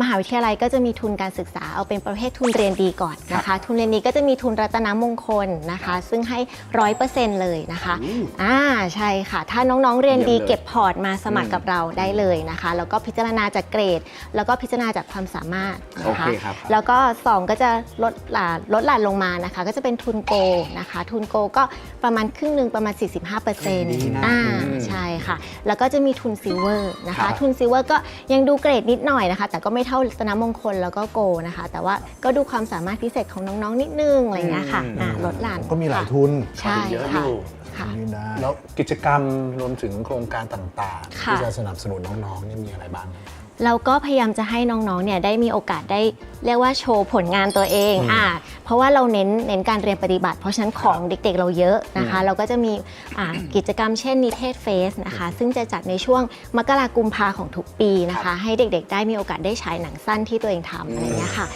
มหาวิทยาลัยก็จะมีทุนการศึกษาเอาเป็นประเภททุนเรียนดีก่อนนะคะ ทุนเรียนดีก็จะมีทุนรัตนมงคลนะคะ ซึ่งให้ร้อยเปอร์เซ็นต์เลยนะคะอ่าใช่ค่ะ ถ้าน้องๆเรียนดีเยี่ยมเลยเก็บพอร์ตมาสมัครกับเราได้เลยนะคะ แล้วก็พิจารณาจากเกรด แล้วก็พิจารณาจากความสามารถโอนะคะเคครับแล้วก็ 2 ก็จะลดหลาลดหลั่นลงมานะคะ ก็จะเป็นทุนโกนะคะ ทุนโกก็ประมาณครึ่งหนึ่งประมาณ 45%ดีนะอ่าอืมใช่ค่ะ แล้วก็จะมีทุนซิลเวอร์นะครัคะบทุนซิลเวอร์ก็ยังดูเกรดนิดหน่อยนะคะ แต่ก็ไม่เท่ารัตนมงคลแล้วก็โกนะคะ แต่ว่าก็ดูความสามารถพิเศษของน้องๆนิดนึงอะไรอย่างเงี้ยค่ะอ่าลดหลั่นก็มีหลายค่ะทุน ใช่เยอะอค่ะ ยู่ ค่ะยื่นได้แล้วกิจกรรมรวมถึงโครงการต่างๆ ค่ะ ที่จะสนับสนุนน้องๆนี่มีอะไรบ้าง เราก็พยายามจะให้น้องๆ เนี่ยได้มีโอกาสได้เรียกว่าโชว์ผลงานตัวเองอ่าเพราะว่าเราเน้นเน้นการเรียนปฏิบัติ เพราะฉะนั้นของเด็กๆ เราเยอะนะคะ เราก็จะมีอ่ากิจกรรมเช่นนิเทศเฟสนะคะ ซึ่งจะจัดในช่วงมกรากุมภาของทุกปีนะคะ ให้เด็กๆ ได้มีโอกาสได้ฉายหนังสั้นที่ตัวเองทำอะไรอย่างเงี้ยค่ะ